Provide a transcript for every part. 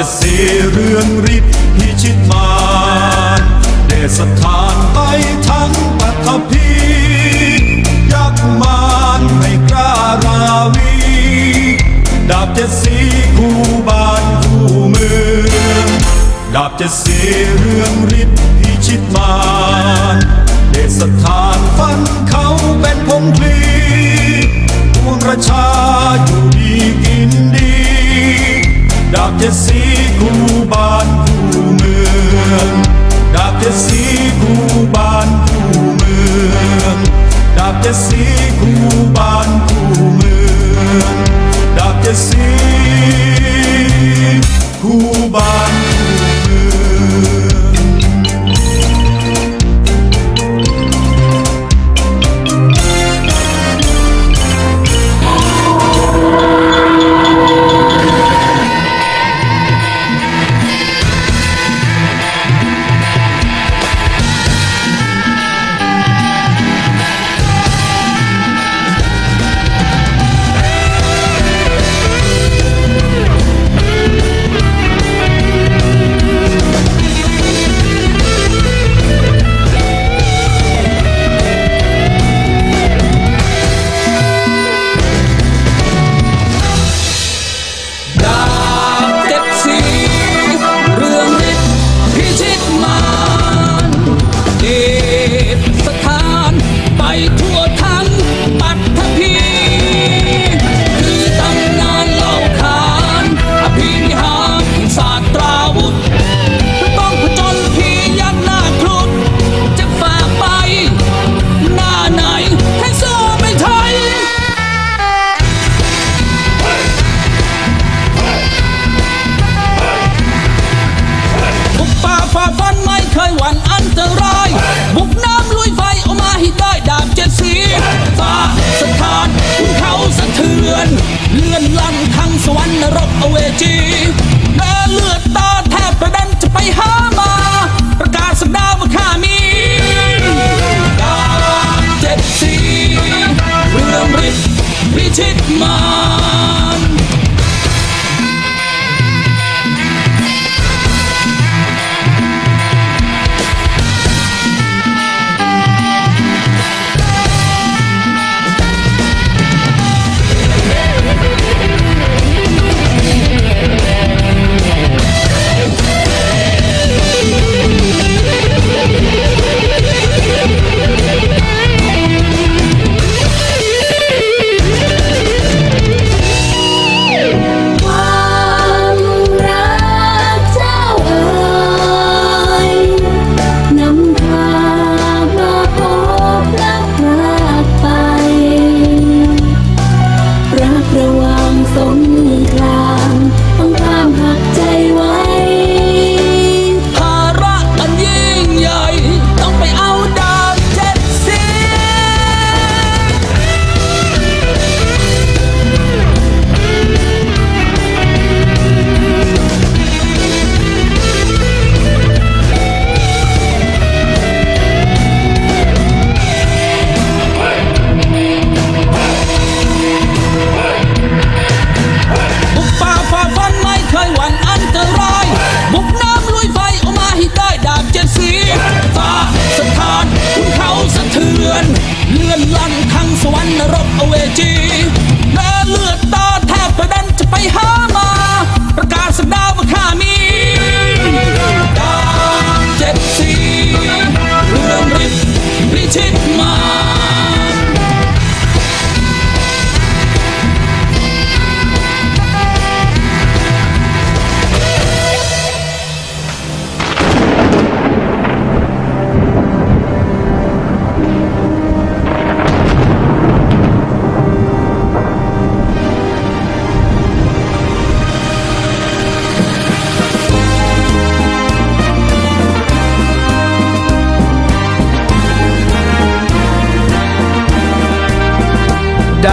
ดาบเจะสีเรื่องฤทธิ์พิชิตมารเดชสถานไปทั้งปัทภียักษ์มารไม่กล้าราวีดาบเจะสีคู่บ้านคู่เมืองดาบเจะสีเรื่องฤทธิ์พิชิตมารเดชสถานฟัน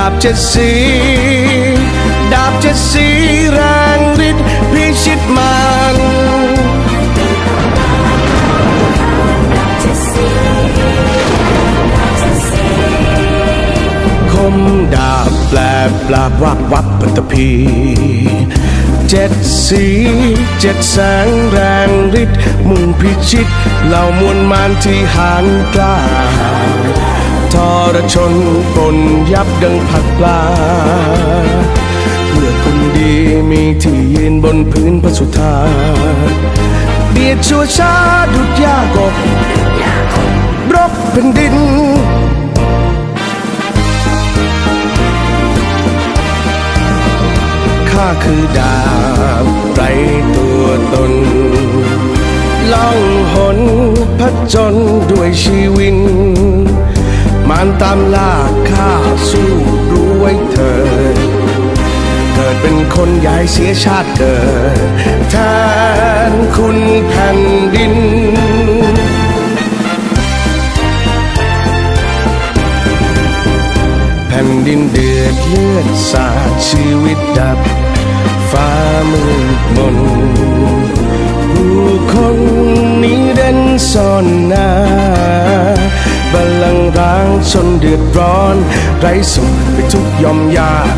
าบเจ็ดสี ดาบเจ็ดสีแรงฤทธิ์พิชิตมันคมดาบแปลปลาบวับวับปัตตภีเจ็ดสีเจ็ดแสงแรงฤทธิ์มุ่งพิชิตเหล่ามวลมารที่หานกล้า รชนปนยับดังผักปลาเพื่อคนดีมีที่ยืนบนพื้นพระสุธาเบียดชัวชาดุดยากบรบแผ่นดินข้าคือดาบไรตัวตน ล่องหนพจนด้วยชีวิน มานตามล่าข้าสู้รู้ไว้เถิดเกิดเป็นคนย้ายเสียชาติเกิดแทนคุณแผ่นดินแผ่นดินเดือดเลือดสาดชีวิตดับ ฟ้ามืดมนผู้คนนี้เด่นซ่อนหน้า ชนเดือดร้อน ไร้สุขไปทุกยอมยาก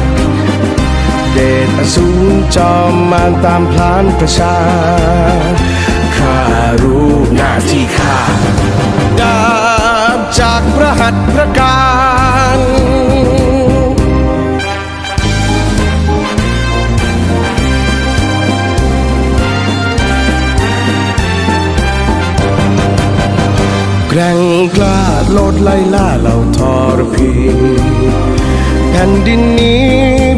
เดชอสูรจอมมารตามพลานประชา กร่งกล้าโลดไล่ล่าเหล่าทรพีแผ่นดินนี้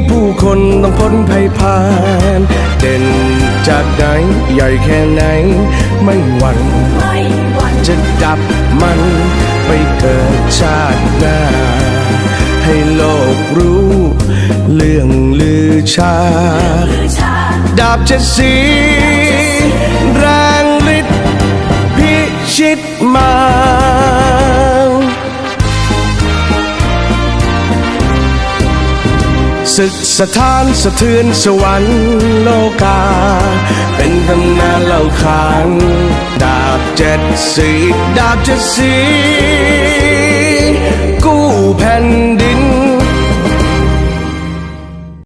ผู้คนต้องพ้นภัยพานเด่นจากไหนใหญ่แค่ไหน ไม่หวั่นจะดับมันไปเกิดชาติหน้า ให้โลกรู้เรื่องลือชา ดาบเจ็ดสี ศึกสถานสะเทือนสวรรค์โลกา เป็นตำนานเล่าขานดาบเจ็ดสีดาบเจ็ดสีกู้แผ่น